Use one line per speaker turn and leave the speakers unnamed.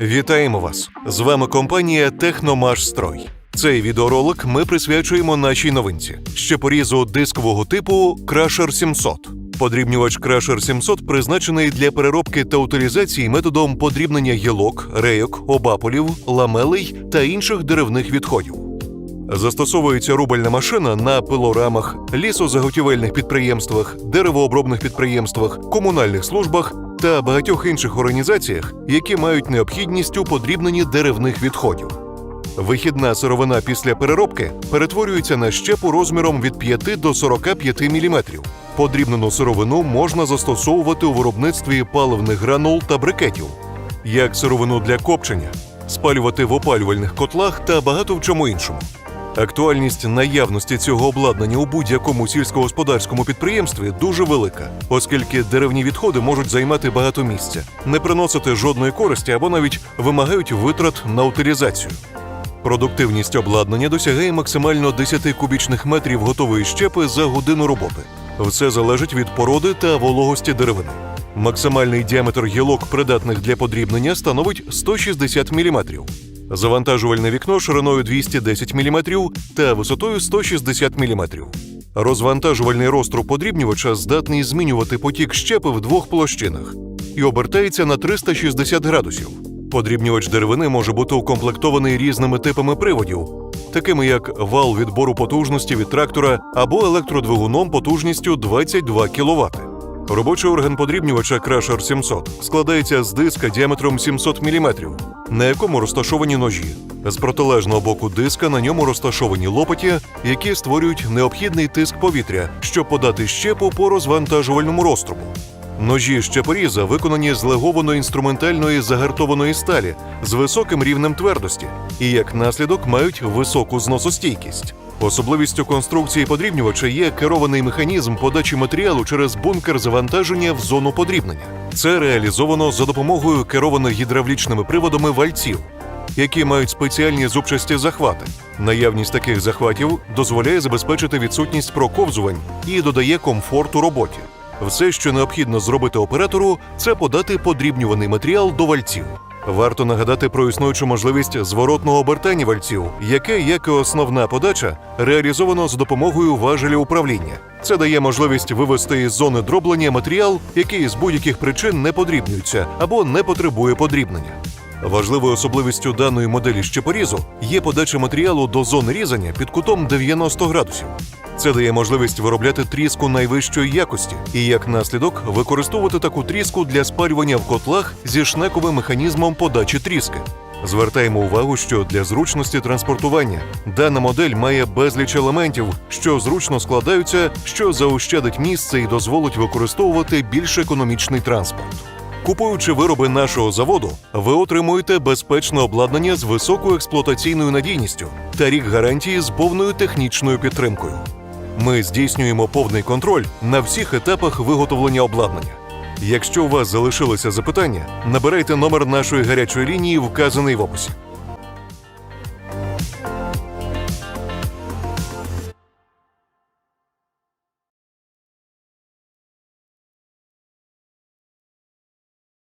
Вітаємо вас! З вами компанія Техномашстрой. Цей відеоролик ми присвячуємо нашій новинці ще порізу дискового типу Crusher 700. Подрібнювач Crusher 700 призначений для переробки та утилізації методом подрібнення гілок, рейок, обаполів, ламелей та інших деревних відходів. Застосовується рубальна машина на пилорамах, лісозаготівельних підприємствах, деревообробних підприємствах, комунальних службах та багатьох інших організаціях, які мають необхідність у подрібненні деревних відходів. Вихідна сировина після переробки перетворюється на щепу розміром від 5 до 45 мм. Подрібнену сировину можна застосовувати у виробництві паливних гранул та брикетів, як сировину для копчення, спалювати в опалювальних котлах та багато в чому іншому. Актуальність наявності цього обладнання у будь-якому сільськогосподарському підприємстві дуже велика, оскільки деревні відходи можуть займати багато місця, не приносити жодної користі або навіть вимагають витрат на утилізацію. Продуктивність обладнання досягає максимально 10 кубічних метрів готової щепи за годину роботи. Все залежить від породи та вологості деревини. Максимальний діаметр гілок, придатних для подрібнення, становить 160 мм. Завантажувальне вікно шириною 210 мм та висотою 160 мм. Розвантажувальний розтруб подрібнювача здатний змінювати потік щепи в двох площинах і обертається на 360 градусів. Подрібнювач деревини може бути укомплектований різними типами приводів, такими як вал відбору потужності від трактора або електродвигуном потужністю 22 кВт. Робочий орган подрібнювача Crusher 700 складається з диска діаметром 700 мм, на якому розташовані ножі. З протилежного боку диска на ньому розташовані лопаті, які створюють необхідний тиск повітря, щоб подати щепу по розвантажувальному розтрубу. Ножі щепоріза виконані з легованої інструментальної загартованої сталі з високим рівнем твердості і як наслідок мають високу зносостійкість. Особливістю конструкції подрібнювача є керований механізм подачі матеріалу через бункер завантаження в зону подрібнення. Це реалізовано за допомогою керованих гідравлічними приводами вальців, які мають спеціальні зубчасті захвати. Наявність таких захватів дозволяє забезпечити відсутність проковзувань і додає комфорту роботі. Все, що необхідно зробити оператору, це подати подрібнюваний матеріал до вальців. Варто нагадати про існуючу можливість зворотного обертання вальців, яке, як і основна подача, реалізовано з допомогою важеля управління. Це дає можливість вивести із зони дроблення матеріал, який з будь-яких причин не подрібнюється або не потребує подрібнення. Важливою особливістю даної моделі щепорізу є подача матеріалу до зони різання під кутом 90 градусів. Це дає можливість виробляти тріску найвищої якості і, як наслідок, використовувати таку тріску для спалювання в котлах зі шнековим механізмом подачі тріски. Звертаємо увагу, що для зручності транспортування дана модель має безліч елементів, що зручно складаються, що заощадить місце і дозволить використовувати більш економічний транспорт. Купуючи вироби нашого заводу, ви отримуєте безпечне обладнання з високою експлуатаційною надійністю та рік гарантії з повною технічною підтримкою. Ми здійснюємо повний контроль на всіх етапах виготовлення обладнання. Якщо у вас залишилися запитання, набирайте номер нашої гарячої лінії, вказаний в описі.